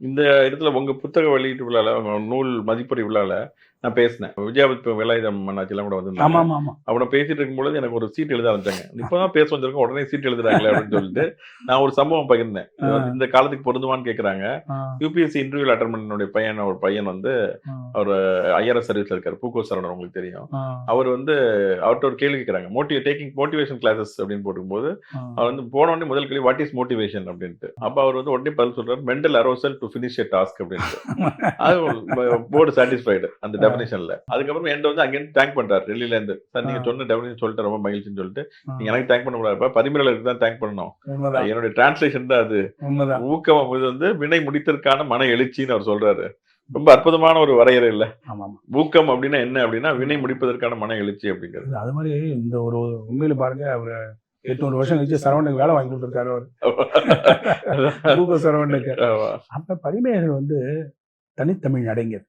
இந்த இடத்துல உங்க புத்தக வெளியீட்டு விழால உங்க நூல் மதிப்புரை விழால நான் பேசினேன். விஜயாபத் வேலாயுதம் அண்ணாச்சிலாம் கூட ஆமா அவனை பேசிட்டு இருக்கும்பொழுது எனக்கு ஒரு சீட் எழுத ஆரம்பிச்சாங்க. இப்பதான் பேச வந்திருக்கோம் உடனே சீட் எழுதுறாங்களே அப்படின்னு சொல்லிட்டு நான் ஒரு சம்பவம் பகிர்ந்தேன். வந்து இந்த காலத்துக்கு பொருந்துமான்னு கேக்குறாங்க. யூபிஎஸ்சி இன்டர்வியூல அட்டன் பண்ணனுடைய பையன் ஒரு பையன் வந்து அவர் ஐஆர்எஸ் சர்வீஸ்ல இருக்காரு. பூக்கோ சரவணன் உங்களுக்கு தெரியும். அவர் வந்து அவர்கிட்ட ஒரு கேள்வி கேட்கறாங்க மோட்டிவ் டேக்கிங் மோட்டிவேஷன் கிளாஸஸ் அப்படின்னு போடும்போது ஆ. அவர் வந்து போன உடனே முதல் கேள்வி வாட் இஸ் மோட்டிவேஷன் அப்படின்ட்டு. அப்ப அவர் வந்து உடனே பதில் சொல்றாரு mental arousal to finish a task அப்படின்ட்டு. அது போர்டு சாட்டிஸ்ஃபைடு அந்த டெபினேஷன்ல அதுக்கப்புறம் என்கிட்ட வந்து அங்கேருந்து தேங்க் பண்றாரு. டெல்லியில இருந்து சார் நீங்க. சொன்ன டெபினேஷன் சொல்லிட்டு ரொம்ப மகிழ்ச்சின்னு சொல்லிட்டு. நீங்க எனக்கு தேங்க் பண்ண கூடாது பரிமேலருக்கு தான் தேங்க் பண்ணணும். என்னுடைய டிரான்ஸ்லேஷன் தான் அது. ஊக்கம் வந்து வினை முடித்ததற்கான மன எழுச்சின்னு அவர் சொல்றாரு. ரொம்ப அற்புதமான ஒரு வரையறை இல்ல. ஆமா ஆமா ஊக்கம் அப்படின்னா என்ன அப்படின்னா வினை முடிப்பதற்கான மன எழுச்சி அப்படிங்கிறது. அது மாதிரி இந்த ஒரு உண்மையில பாருங்க அவரு எட்நூறு வருஷம் கழிச்சு சரவணுக்கு வேலை வாங்கி கொடுத்துருக்காரு அவர். ஆமா. அப்ப பரிமேகர் வந்து தனித்தமிழ் அடைஞர்